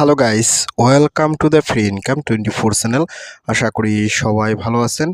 Hello guys welcome to the free income twenty four channel আশা করি সবাই ভালো আছেন।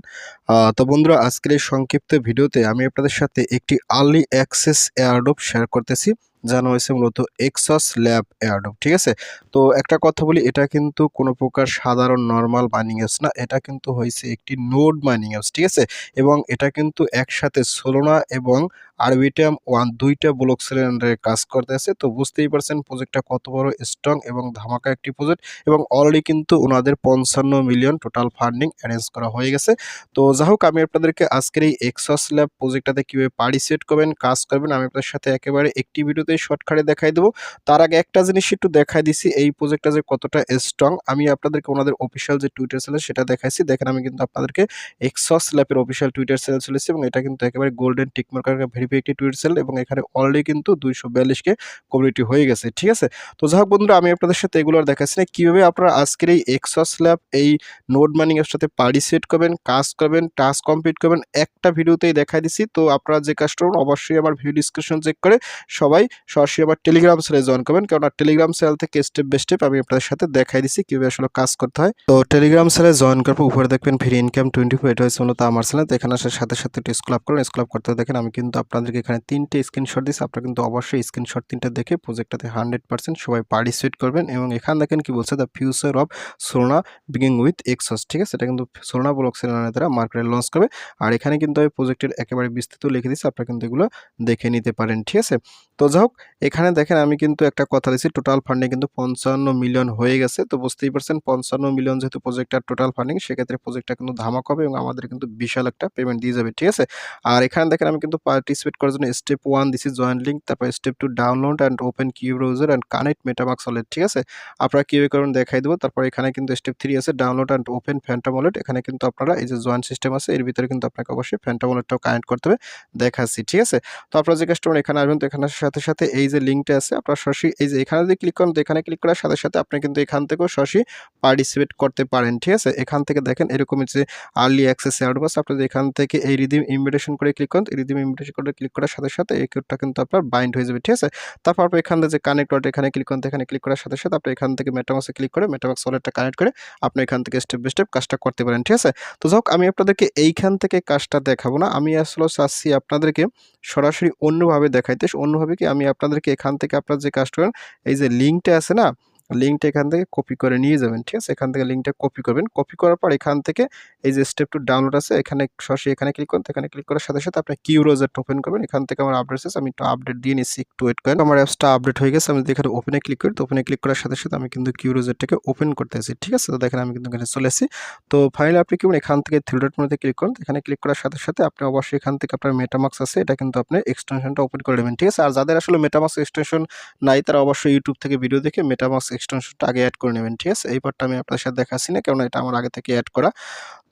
তো বন্ধুরা, আজকের এই সংক্ষিপ্ত ভিডিওতে আমি আপনাদের সাথে একটি আর্লি অ্যাক্সেস এয়ারডোপ শেয়ার করতেছি। জানা হয়েছে মূলত এক্সস ল্যাব এয়ারডোপ ঠিক আছে? তো একটা কথা বলি, এটা কিন্তু কোনো প্রকার সাধারণ নর্মাল মাইনিং অ্যাপস না, এটা কিন্তু হয়েছে একটি নোড মাইনিং অ্যাপস ঠিক আছে? এবং এটা কিন্তু একসাথে সোলোনা এবং আরবিটাম ওয়ান দুইটা ব্লক সেলের আন্ডারে কাজ করতেছে তো বুঝতেই পারছেন প্রজেক্টটা কত বড় স্ট্রং এবং ধামাকা একটি প্রজেক্ট এবং অলরেডি কিন্তু ওনাদের পঞ্চান্ন মিলিয়ন টোটাল ফান্ডিং অ্যারেঞ্জ করা হয়ে গেছে। তো যাই হোক, আমি আপনাদেরকে আজকের এই এক্সস ল্যাব প্রজেক্টটাতে কীভাবে পার্টিসিপেট করবেন, কাজ করবেন, আমি আপনাদের সাথে একেবারে একটি ভিডিওতে শর্টকাটে দেখাই দেবো। তার আগে একটা জিনিস একটু দেখাই দিছি, এই প্রজেক্টটা যে কতটা স্ট্রং আমি আপনাদেরকে ওনাদের অফিসিয়াল যে টুইটার চ্যানেল সেটা দেখাইছি। দেখেন, আমি কিন্তু আপনাদেরকে এক্সস ল্যাবের অফিসিয়াল টুইটার চ্যানেল চলেছি এবং এটা কিন্তু একেবারে গোল্ডেন টিকমার্কার ভেরিফাই একটি টুইটার চ্যানেল এবং এখানে অলরেডি কিন্তু দুইশো বিয়াল্লিশকে কমিউনিটি হয়ে গেছে, ঠিক আছে? তো যাই হোক বন্ধুরা, আমি আপনাদের সাথে এগুলো আর দেখাচ্ছি না। কীভাবে আপনারা আজকের এই এক্সস ল্যাব এই নোট মাইনিং এর সাথে পার্টিসিপেট করবেন, কাজ করবেন টাস্ক কমপ্লিট করবেন, একটা ভিডিওতেই দেখাই দিছি। তো আপনারা যে কাজটা অবশ্যই আমার ভিডিও ডিসক্রিপশন চেক করে সবাই সরাসরি আমার টেলিগ্রাম চ্যানেলে জয়েন করবেন। কেননা টেলিগ্রাম সেল থেকে স্টেপ বাই স্টেপ আমি আপনাদের সাথে দেখাই দিছি কীভাবে আসলে কাজ করতে হয়। তো টেলিগ্রাম চ্যানেলে জয়েন করার পর উপরে দেখবেন ফ্রি ইনকাম টোয়েন্টি ফোর এটা হচ্ছে মূলত আমার তো এখানে আসার সাথে সাথে একটু স্কুল আপ করেন। স্কুল আপ করতে দেখেন আমি কিন্তু আপনাদেরকে এখানে তিনটে স্ক্রিনশট দিচ্ছি আপনারা কিন্তু অবশ্যই স্ক্রিনশট তিনটে দেখে প্রজেক্টটাতে হান্ড্রেড পার্সেন্ট সবাই পার্টিসিপেট করবেন এবং এখানে দেখেন কি বলছে দ্য ফিউচার অফ সোনা বিগিং উইথ এক্সস ঠিক আছে? এটা কিন্তু সোনা ব্লক সেলের দ্বারা মার্কেটে লঞ্চ করবে। আর এখানে কিন্তু আমি প্রজেক্টের একেবারে বিস্তৃত লিখে দিচ্ছি আপনারা কিন্তু এগুলো দেখে নিতে পারেন, ঠিক আছে? তো যাই হোক, এখানে দেখেন আমি কিন্তু একটা কথা দিচ্ছি টোটাল ফান্ডিং কিন্তু পঞ্চান্ন মিলিয়ন হয়ে গেছে। তো বুঝতেই পারছেন, পঞ্চান্ন মিলিয়ন যেহেতু প্রজেক্টটার টোটাল ফান্ডিং সেক্ষেত্রে প্রজেক্টটা কিন্তু ধামাক হবে এবং আমাদের কিন্তু বিশাল একটা পেমেন্ট দিয়ে যাবে, ঠিক আছে? আর এখানে দেখেন আমি কিন্তু পার্টিসিপেট করার জন্য স্টেপ ওয়ান দিছি জয়েন্ট লিঙ্ক তারপর step two download and open Q browser and connect MetaMask wallet ঠিক আছে? আপনারা কীভাবে করবেন দেখাই দেবো, তারপর এখানে কিন্তু স্টেপ থ্রি আছে download and open Phantom wallet এখানে কিন্তু আপনারা এই যে জয়েন্ট সিস্টেম আছে, এর ভিতরে কিন্তু আপনাকে অবশ্যই ফ্যান্টাম ওয়ালেটটাও কানেক্ট করতে হবে, দেখাচ্ছি, ঠিক আছে? তো আপনারা যে কাস্টমার এখানে আসবেন, তো এখানে আসার সাথে সাথে এই যে লিঙ্কটা আছে, আপনার সরাসরি এই যে এখানে যদি ক্লিক করেন, তো এখানে ক্লিক করার সাথে সাথে আপনি কিন্তু এখান থেকেও সরাসরি পার্টিসিপেট করতে পারেন, ঠিক আছে? এখান থেকে দেখেন এরকম যে আর্লি অ্যাক্সেস অ্যাডভান্স আপনি এখান থেকে এই রিদিম ইনভিটেশন করে ক্লিক করেন রিদিম ইনভিটেশন করে ক্লিক করার সাথে সাথে এই কোডটা কিন্তু আপনার বাইন্ড হয়ে যাবে, ঠিক আছে? তারপর আপনি এখান থেকে যে কানেক্ট ওয়ালেট এখানে ক্লিক করেন এখানে ক্লিক করার সাথে সাথে আপনি এখান থেকে মেটামাক্সে ক্লিক করে মেটামাক্স ওয়ালেটটা কানেক্ট করে আপনি এখান থেকে স্টেপ বাই স্টেপ কাজটা করতে পারেন, ঠিক আছে? তো যাই আমি আপনাদেরকে এইখান থেকে কাজটা দেখাবো না। আমি আসলে চাচ্ছি আপনাদেরকে সরাসরি অন্যভাবে দেখাইতে, অন্যভাবে কি আমি আপনাদেরকে এখান থেকে আপনারা যে কাজ করেন এই যে লিঙ্কটা আছে না লিঙ্কটা এখান থেকে কপি করে নিয়ে যাবেন, ঠিক আছে? এখান থেকে লিঙ্কটা কপি করবেন। কপি করার পর এখান থেকে এই যে স্টেপ টু ডাউনলোড আছে, এখানে সরাসরি এখানে ক্লিক করেন এখানে ক্লিক করার সাথে সাথে আপনি কিউ রোজারটা ওপেন করবেন। এখান থেকে আমার আপডেট আছে, আমি একটু আপডেট দিয়ে নিচ্ছি, একটু ওয়েট করেন। আমার অ্যাপসটা আপডেট হয়ে গেছে, আমি যদি এখানে ওপেনে ক্লিক করি, তো ওপেনে ক্লিক করার সাথে সাথে আমি কিন্তু কিউ রোজারটাকে ওপেন করতে আসি ঠিক আছে? তো দেখেন আমি কিন্তু এখানে চলে আসি তো ফাইনালি আপনি কি করবেন? এখান থেকে থ্রি ডট মধ্যে ক্লিক করুন এখানে ক্লিক করার সাথে সাথে আপনি অবশ্যই এখান থেকে আপনার মেটামাক্স আছে, এটা কিন্তু আপনি এক্সটেনশনটা ওপেন করে নেবেন, ঠিক আছে? আর যাদের আসলে মেটামাক্স এক্সটেনশন নাই, তারা অবশ্যই ইউটিউব থেকে ভিডিও দেখে মেটামাক্স এক্সটেনশনটা আগে অ্যাড করে নেবেন, ঠিক আছে? এই পার্টটা আমি আপনার সাথে দেখাচ্ছি না কারণ এটা আমার আগে থেকে অ্যাড করা।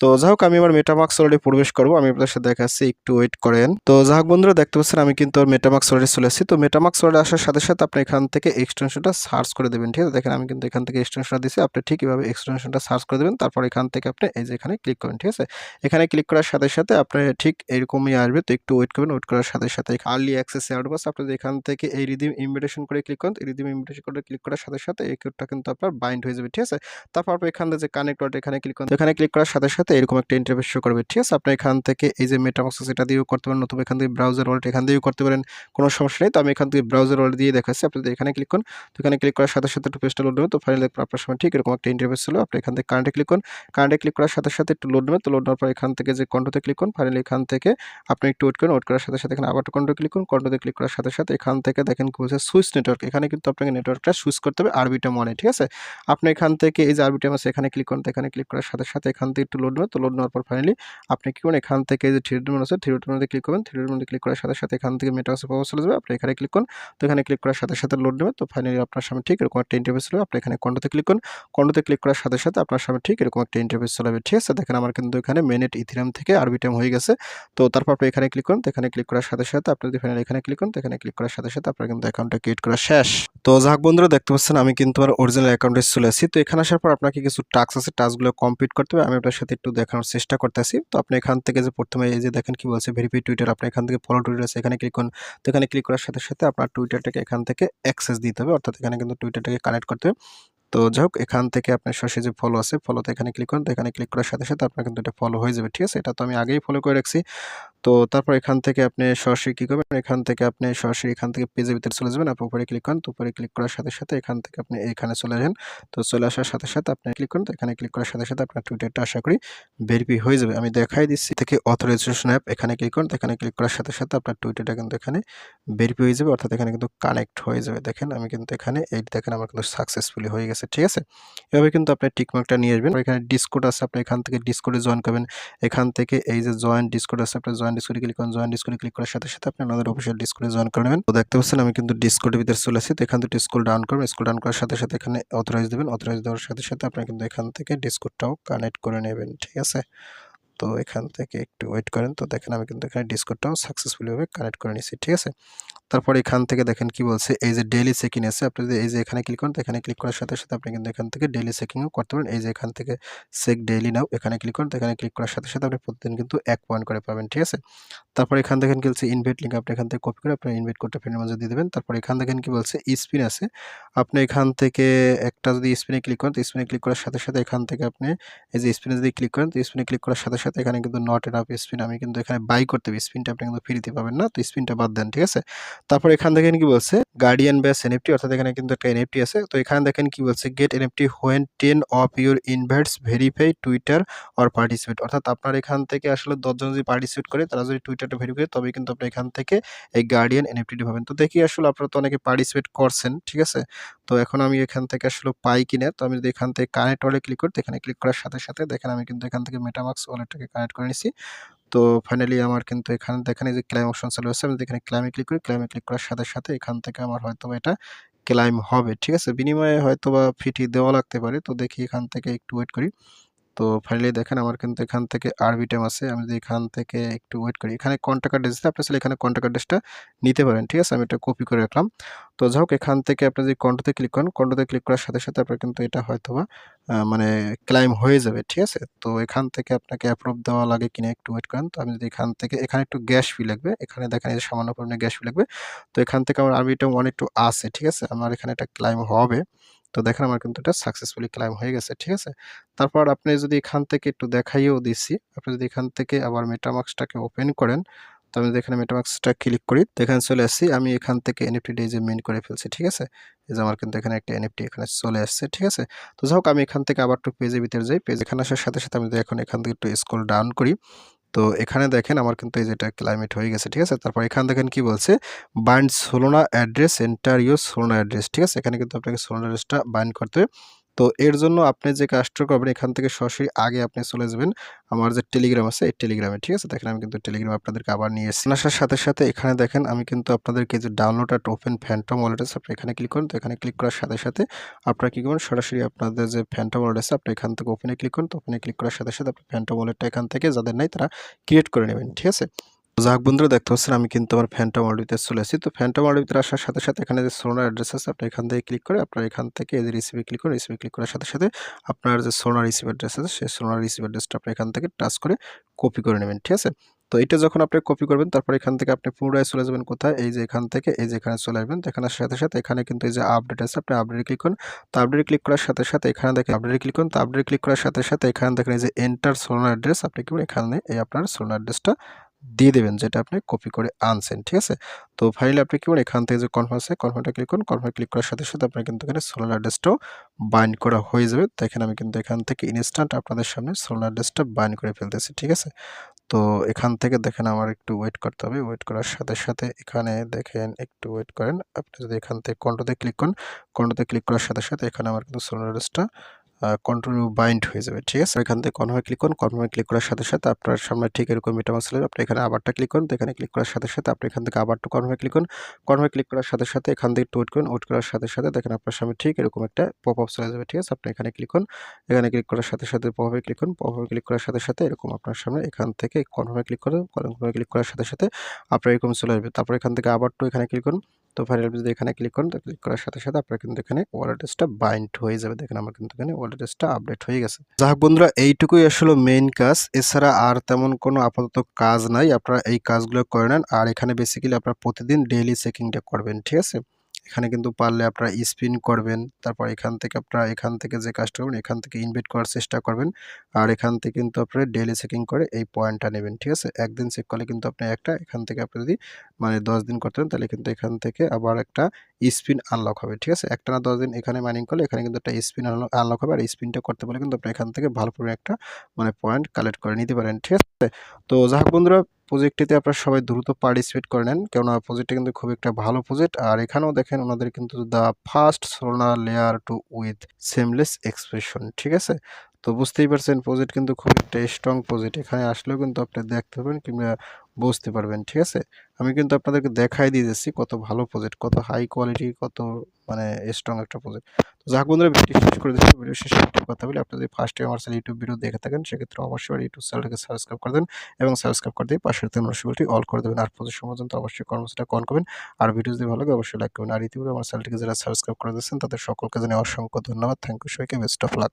তো যাই হোক আমি আমার মেটামাক্স অলরেডি প্রবেশ করব। আমি আপনাদের সাথে দেখাচ্ছি, একটু ওয়েট করেন। তো যাই হোক বন্ধুরা, দেখতে পাচ্ছেন, আমি কিন্তু মেটামাক্স অলরেডি চলে এসেছি। তো মেটামাক্স অলরেডি আসার সাথে সাথে আপনি এখান থেকে এক্সটেনশনটা সার্চ করে দেবেন, ঠিক আছে? দেখেন, আমি কিন্তু এখান থেকে এক্সটেনশনটা দিচ্ছি আপনি ঠিক এভাবে এক্সটেনশনটা সার্চ করে দেবেন। তারপর এখান থেকে আপনি এই যে এখানে ক্লিক করেন ঠিক আছে? এখানে ক্লিক করার সাথে সাথে আপনি ঠিক এরকমই আসবে। তো একটু ওয়েট করবেন ওয়েট করার সাথে সাথে আর্লি অ্যাক্সেস অ্যাডভান্স আপনি এখান থেকে এই রিদিম ইনভিটেশন করে ক্লিক করেন রিদিম ইনভিটেশন করে ক্লিক করার সাথে সাথে এই কোডটা কিন্তু আপনার বাইন্ড হয়ে যাবে, ঠিক আছে? তারপর আপনি এখান থেকে যে কানেক্ট এখানে ক্লিক করেন এখানে ক্লিক করার সাথে সাথে এরকম একটা ইন্টারফেস শো করবে, ঠিক আছে? আপনি এখান থেকে এই যে মেটামাক্স এটা দিয়েও করতে পারেন, নতুবা এখান থেকে ব্রাউজার ওয়ালেট এখান দিয়েও করতে পারেন, কোনো সমস্যা নেই। তো আমি এখান থেকে ব্রাউজার ওয়ালেট দিয়ে দেখাচ্ছি, আপনি এখানে ক্লিক করুন, তো এখানে ক্লিক করার সাথে সাথে একটু পেজটা লোড নেবে। তো ফাইনাল দেখবেন আপনার সময় ঠিক এরকম একটা ইন্টারফেস ছিল, আপনি এখান থেকে কারেন্টে ক্লিক করুন। কারেন্টে ক্লিক করার সাথে সাথে একটু লোড নেবে, তো লোড নেওয়ার পর এখান থেকে যে কন্ট্রোতে ক্লিক করুন ফাইনালি এখান থেকে আপনি একটু ওয়েট করুন ওয়েট করার সাথে সাথে এখানে আবার কন্ট্রো ক্লিক করুন কন্ট্রোতে ক্লিক করার সাথে সাথে এখান থেকে দেখেন বলছে সুইচ নেটওয়ার্ক এখানে কিন্তু আপনাকে নেটওয়ার্কটা সুইচ করতে হবে আরবিটা মনে ঠিক আছে? আপনি এখান থেকে এই যে আরবিটা আছে, এখানে ক্লিক করুন এখানে ক্লিক করার সাথে সাথে এখান থেকে একটু লোড নেবে তো লোড নেওয়ার পর ফাইনালি আপনি কি করুন, এখান থেকে যে থ্রি ডট আছে থ্রি ডট মধ্যে ক্লিক করবেন থ্রি ডট মধ্যে ক্লিক করার সাথে সাথে এখান থেকে মেটাক্সে পাওয়া চলে যাবে, আপনি এখানে ক্লিক করুন, তো এখানে ক্লিক করার সাথে সাথে লোড নেবে, তো ফাইনালি আপনার সামনে ঠিক এরকম একটা ইন্টারফেস চলে আপনি এখানে কন্ডোতে ক্লিক করুন কন্ডোতে ক্লিক করার সাথে সাথে আপনার সামনে ঠিক এরকম একটা ইন্টারফেস চলে যাবে, ঠিক আছে? দেখেন আমার কিন্তু এখানে মেনেট ইথিরাম থেকে আরবিটাম হয়ে গেছে, তো তারপর আপনি এখানে ক্লিক করুন, তো এখানে ক্লিক করার সাথে সাথে আপনি যদি ফাইনালি এখানে ক্লিক করুন, তো এখানে ক্লিক করার সাথে সাথে আপনার কিন্তু অ্যাকাউন্টটা ক্রিয়েট করা শেষ। তো যাক বন্ধুরা, দেখতে পাচ্ছেন আমি কিন্তু আমার অরিজিনাল অ্যাকাউন্টে চলে আসি, তো এখানে আসার পর আপনাকে কিছু টাস্ক আছে টাস্কগুলো কমপ্লিট করতে হবে, আমি আপনার সাথে একটু দেখানোর চেষ্টা করতেছি। তো আপনি এখান থেকে যে প্রথমে এই যে দেখেন কি বলছে, ভেরিফাই টুইটার, আপনি এখান থেকে ফলো টুইটার আছে, এখানে ক্লিক করুন। তো এখানে ক্লিক করার সাথে সাথে আপনার টুইটারটাকে এখান থেকে অ্যাক্সেস দিতে হবে। অর্থাৎ এখানে কিন্তু টুইটারটাকে কানেক্ট করতে হবে। তো যাই হোক, এখান থেকে আপনার সরাসরি যে ফলো আছে ফলোতে এখানে ক্লিক করুন। তো এখানে ক্লিক করার সাথে সাথে আপনার কিন্তু এটা ফলো হয়ে যাবে, ঠিক আছে? এটা তো আমি আগেই ফলো করে রাখছি। তো তারপর এখান থেকে আপনি সরাসরি কী করবেন? এখান থেকে আপনি সরাসরি এখান থেকে পেজের ভিতরে চলে যাবেন। আপনি উপরে ক্লিক করেন। তো উপরে ক্লিক করার সাথে সাথে এখান থেকে আপনি এখানে চলে আসেন। তো চলে আসার সাথে সাথে আপনি ক্লিক করুন। তো এখানে ক্লিক করার সাথে সাথে আপনার টুইটারটা আশা করি ভেরিফাই হয়ে যাবে। আমি দেখাই দিচ্ছি থেকে অথরাইজেশন অ্যাপ এখানে ক্লিক করুন। তো এখানে ক্লিক করার সাথে সাথে আপনার টুইটারটা কিন্তু এখানে ভেরিফাই হয়ে যাবে। অর্থাৎ এখানে কিন্তু কানেক্ট হয়ে যাবে। দেখেন, আমি কিন্তু এখানে এই দেখেন আমার কিন্তু সাকসেসফুলি হয়ে গেছে। ঠিক আছে? এভাবে কিন্তু আপনি টিকমার্কটা নিয়ে আসবেন। এখানে ডিসকোড আছে। আপনি এখান থেকে ডিসকোডে জয়েন করবেন। এখান থেকে এই যে জয়েন ডিসকোড আছে, আপনি জয়েন ডিসকোডে ক্লিক করুন জয়েন ডিসকোডে ক্লিক করার সাথে সাথে আপনি আমাদের অফিসিয়াল ডিসকোডে জয়েন করে নেবেন। তো দেখতে পাচ্ছেন আমি কিন্তু ডিসকোডের ভিতরে চলে আসি। তো এখান থেকে স্কুল ডাউন করবেন। স্কুল ডাউন করার সাথে সাথে এখানে অথরাইজ দেবেন। অথরাইজ দেওয়ার সাথে সাথে আপনি কিন্তু এখান থেকে ডিসকোডটাও কানেক্ট করে নেবেন। ঠিক আছে? তো এখান থেকে একটু ওয়েট করেন। তো দেখেন আমি কিন্তু এখানে ডিসকোডটাও সাকসেসফুলিভাবে কানেক্ট করে নিয়েছি। ঠিক আছে? তারপর এখান থেকে দেখেন কি বলছে, এই যে ডেইলি চেকিং আছে, আপনি যদি এই যে এখানে ক্লিক করেন এখানে ক্লিক করার সাথে সাথে আপনি কিন্তু এখান থেকে ডেইলি চেকিংও করতে পারেন। এই যে এখান থেকে চেক ডেইলি নাও এখানে ক্লিক করেন এখানে ক্লিক করার সাথে সাথে আপনি প্রতিদিন কিন্তু এক পয়েন্ট করে পাবেন, ঠিক আছে? তারপর এখান থেকে কি বলছে ইনভাইট লিঙ্ক আপনি এখান থেকে কপি করে আপনি ইনভাইট করতে ফ্রেন্ডের মাঝে দিয়ে দেবেন। তারপর এখান থেকে কি বলছে স্পিন আছে। আপনি এখান থেকে একটা যদি স্পিনে ক্লিক করেন, তো স্পিনে ক্লিক করার সাথে সাথে এখান থেকে আপনি এই যে স্পিনে যদি ক্লিক করেন, তো স্পিনে ক্লিক করার সাথে সাথে এখানে কিন্তু নট এন আপ স্পিন আমি কিন্তু এখানে বাই করতে হবে। স্পিনটা আপনি কিন্তু ফ্রিতে পাবেন না, তো স্পিনটা বাদ দেন, ঠিক আছে? তারপর এখান থেকে কি বলছে? গার্ডিয়ান ব্যাস এনএফটি অর্থাৎ এখানে কিন্তু একটা এনএফটি আছে। তো এখানে দেখেন কি বলছে? Get NFT when ten of your invites verify Twitter or participate অর্থাৎ আপনার এখান থেকে আসলে দশজন যদি পার্টিসিপেট করে, তারা যদি টুইটারটা ভেরিফাই তবে কিন্তু আপনি এখান থেকে এই গার্ডিয়ান এনএফটিটি পাবেন। তো দেখি আসলে আপনারা তো অনেকে পার্টিসিপেট করছেন, ঠিক আছে? তো এখন আমি এখান থেকে আসলে পাই কিনা? তো আমি যদি এখান থেকে কানেক্ট ওয়ালে ক্লিক করি এখানে ক্লিক করার সাথে সাথে দেখেন আমি কিন্তু এখান থেকে মেটামাক্স ওয়ালেটটাকে কানেক্ট করে নিছি। তো ফাইনালি আমার কিন্তু এখানে দেখেন এই যে ক্লাইম অপশন চালু আছে আমি এখানে ক্লাইমে ক্লিক করি ক্লাইমে ক্লিক করার সাথে সাথে এখান থেকে আমার হয়তো এটা ক্লাইম হবে, ঠিক আছে? বিনিময়ে হয়তো বা ফিটি দেওয়া লাগতে পারে, তো দেখি এখান থেকে একটু ওয়েট করি। তো ফাইনালি দেখেন আমার কিন্তু এখান থেকে আরবি টাইম আছে। আমি যদি এখান থেকে একটু ওয়েট করি, এখানে কন্ট্যাক্ট অ্যাড্রেস আপনি চাইলে এখানে কন্ট্যাক্ট অ্যাড্রেসটা নিতে পারেন, ঠিক আছে? আমি এটা কপি করে রাখলাম। তো যাই হোক, এখান থেকে আপনি যদি কন্টোতে ক্লিক করেন কন্টোতে ক্লিক করার সাথে সাথে আপনার কিন্তু এটা হয়তো বা মানে ক্লাইম হয়ে যাবে, ঠিক আছে? তো এখান থেকে আপনাকে অ্যাপ্রুভ দেওয়া লাগে কিনা একটু ওয়েট করেন। তো আমি যদি এখান থেকে, এখানে একটু গ্যাস ফি লাগবে, এখানে দেখেন এই সামান্য পরিমাণে গ্যাস ফি লাগবে। তো এখান থেকে আমার আরবিটা অনেক একটু আছে, ঠিক আছে? আমার এখানে একটা ক্লাইম হবে। তো দেখেন আমার কিন্তু এটা সাকসেসফুলি ক্লাইম হয়ে গেছে, ঠিক আছে? তারপর আপনি যদি এখান থেকে একটু দেখাইও দিছি, আপনি যদি এখান থেকে আবার মেটামাক্সটাকে ওপেন করেন, তো আমি এখানে মেটামাক্সটা ক্লিক করি তো এখানে চলে আসছি, আমি এখান থেকে এনএফটি ডেজে মেন করে ফেলছি, ঠিক আছে? এই যে আমার কিন্তু এখানে একটা এনএফটি এখানে চলে আসছে, ঠিক আছে? তো যাই হোক, আমি এখান থেকে আবার একটু পেজের ভিতরে যাই পেজ এখানে আসার সাথে সাথে আমি এখন এখান থেকে একটু স্ক্রল ডাউন করি তো এখানে দেখেন আমার কিন্তু এই যেটা ক্লাইমেট হয়ে গেছে, ঠিক আছে? তারপর এখানে দেখেন কি বলছে? Bind Solana address enter your Solana address ঠিক আছে? এখানে কিন্তু আপনাকে সোলোনা অ্যাড্রেসটা বাইন্ড করতে হবে তো এর জন্য আপনি যে কাজটা করবেন, এখান থেকে সরাসরি আগে আপনি চলে যাবেন। আমার যে টেলিগ্রাম আছে, এই টেলিগ্রামে ঠিক আছে? দেখেন, আমি কিন্তু টেলিগ্রাম আপনাদেরকে আবার নিয়ে এসেছি। আসার সাথে সাথে এখানে দেখেন, আমি কিন্তু আপনাদেরকে যে download and open Phantom wallet আছে, আপনি এখানে ক্লিক করুন। তো এখানে ক্লিক করার সাথে সাথে আপনারা কী করবেন? সরাসরি আপনাদের যে ফ্যান্টম ওয়ালেট আছে, আপনি এখান থেকে ওপেনে ক্লিক করুন। তো ওপেনে ক্লিক করার সাথে সাথে আপনি ফ্যান্টম ওয়ালেটটা এখান থেকে যাদের নাই, তারা ক্রিয়েট করে নেবেন, ঠিক আছে? যাক বন্ধুরা, দেখতে পাচ্ছেন আমি কিন্তু আমার ফ্যান্টম অডিওতে চলে আসি। তো ফ্যান্টম অডিওতে আসার সাথে সাথে এখানে যে সোনার অ্যাড্রেস আছে, আপনি এখান থেকে ক্লিক করে আপনার এখান থেকে এই যে রিসিভে ক্লিক করে রিসিভে ক্লিক করার সাথে সাথে আপনার যে সোনার রিসিভ অ্যাড্রেস আছে, সেই সোনার রিসিভ অ্যাড্রেসটা আপনি এখান থেকে টাচ করে কপি করে নেবেন, ঠিক আছে? তো এটা যখন আপনি কপি করবেন, তারপর এখান থেকে আপনি পুনরায় চলে যাবেন কোথায়? এই যে এখান থেকে, এই যে এখানে চলে আসবেন। এখানে সাথে সাথে এখানে কিন্তু এই যে আপডেট আছে, আপনি আপডেটে ক্লিক করুন। তো আপডেটে ক্লিক করার সাথে সাথে এখানে দেখেন আপডেটে ক্লিক করুন। তো আপডেটে ক্লিক করার সাথে সাথে এখানে দেখেন এই যে এন্টার সোনার অ্যাড্রেস আপনি কি এখানে এই আপনার সোনার অ্যাড্রেসটা দিয়ে দেবেন যেটা আপনি কপি করে আনছেন, ঠিক আছে? তো ফাইলে আপনি কি এখান থেকে যে কনফার্ম আছে কনফার্মটা ক্লিক করুন কনফার্ম ক্লিক করার সাথে সাথে আপনার কিন্তু এখানে সোলার অ্যাড্রেসটাও বাইন্ড করা হয়ে যাবে। দেখেন আমি কিন্তু এখান থেকে ইনস্ট্যান্ট আপনাদের সামনে সোলার অ্যাড্রেসটা বাইন্ড করে ফেলতেছি, ঠিক আছে? তো এখান থেকে দেখেন আমার একটু ওয়েট করতে হবে ওয়েট করার সাথে সাথে এখানে দেখেন একটু ওয়েট করেন। আপনি যদি এখান থেকে কন্টোতে ক্লিক করেন কন্টোতে ক্লিক করার সাথে সাথে এখানে আমার কিন্তু সোলার অ্যাড্রেসটা কন্টিনিউ বাইন্ড হয়ে যাবে, ঠিক আছে? এখান থেকে কনফার্মে ক্লিক করুন কনফার্মে ক্লিক করার সাথে সাথে আপনার সামনে ঠিক এরকম মেটামাক্স চলে আপনি এখানে আবারটা ক্লিক করুন, এখানে ক্লিক করার সাথে সাথে আপনি এখান থেকে আবার টু কনফার্মে ক্লিক করুন। কনফার্মে ক্লিক করার সাথে সাথে এখান থেকে ওয়েট করুন ওয়েট করার সাথে সাথে দেখেন আপনার সামনে ঠিক এরকম একটা পপ আপ চলে যাবে, ঠিক আছে? আপনি এখানে ক্লিক করুন, এখানে ক্লিক করার সাথে সাথে পপে ক্লিক করুন পপে ক্লিক করার সাথে সাথে এরকম আপনার সামনে এখান থেকে কনফার্মে ক্লিক করুন কনফার্মে ক্লিক করার সাথে সাথে আপনার এরকম চলে আসবে। তারপর এখান থেকে আবার টু এখানে ক্লিক করুন। তো ফাইনাল যদি এখানে ক্লিক করেন, তো ক্লিক করার সাথে সাথে আপনার কিন্তু এখানে ওয়ালেট অ্যাড্রেসটা বাইন্ড হয়ে যাবে। দেখেন আমার কিন্তু এখানে ওয়ালেট অ্যাড্রেসটা আপডেট হয়ে গেছে। যাক বন্ধুরা, এইটুকুই আসলে মেইন কাজ। এছাড়া আর তেমন কোনো আপাতত কাজ নাই। আপনারা এই কাজগুলো করে নেন। আর এখানে বেসিক্যালি আপনারা প্রতিদিন ডেইলি চেকিংটা করবেন, ঠিক আছে? এখানে কিন্তু পারলে আপনারা স্পিন করবেন। তারপর এখান থেকে আপনারা এখান থেকে যে কাজটা করবেন, এখান থেকে ইনভেট করার চেষ্টা করবেন। আর এখান থেকে কিন্তু আপনারা ডেলি চেকিং করে এই পয়েন্টটা নেবেন, ঠিক আছে? একদিন চেক করলে কিন্তু আপনি একটা, এখান থেকে আপনি যদি মানে দশ দিন করতে পারেন তাহলে কিন্তু এখান থেকে আবার একটা স্পিন আনলক হবে, ঠিক আছে? একটা না দশ দিন এখানে মাইনিং করলে এখানে কিন্তু একটা স্পিন আনলক হবে। আর স্পিনটা করতে পারলে কিন্তু আপনি এখান থেকে ভালো করে একটা মানে পয়েন্ট কালেক্ট করে নিতে পারেন, ঠিক আছে? তো যাই বন্ধুরা প্রজেক্টটিতে আপনারা সবাই দ্রুত পার্টিসিপেট করে নেন। কেননা প্রজেক্টটা কিন্তু খুব একটা ভালো প্রজেক্ট আর এখানেও দেখেন ওনাদের কিন্তু the first sonar layer two with seamless expression ঠিক আছে? তো বুঝতেই পারছেন প্রজেক্ট কিন্তু খুব একটা স্ট্রং প্রজেক্ট এখানে আসলেও কিন্তু আপনি দেখতে পাবেন কিংবা বুঝতে পারবেন, ঠিক আছে? আমি কিন্তু আপনাদেরকে দেখাই দিয়ে যাচ্ছি কত ভালো প্রজেক্ট কত হাই কোয়ালিটি কত মানে স্ট্রং একটা প্রজেক্ট তো যাক বন্ধুরা ভিডিও শেষ করে দিচ্ছি। ভিডিও শেষে কথা বলি, আপনি যদি ফার্স্ট টাইম আমার ইউটিউব ভিডিও দেখে থাকেন, সেক্ষেত্রে অবশ্যই ইউটিউব চ্যানেলটাকে সাবস্ক্রাইব করে দেন এবং সাবস্ক্রাইব করে দিয়ে পাশের তেমন নোটিফিকেশনটি অল করে দেবেন। আর প্রজেক্ট পর্যন্ত অবশ্যই কর্মসূচিটা কন করবেন। আর ভিডিও যদি ভালো লাগে, অবশ্যই লাইক করবেন। আর ইতিপূর্বে আমার চ্যানেলটিকে যারা সাবস্ক্রাইব করে দিয়েছেন, তাদের সকলকে জানিয়ে অসংখ্য ধন্যবাদ। থ্যাংক ইউ সবাইকে বেস্ট অফ লাক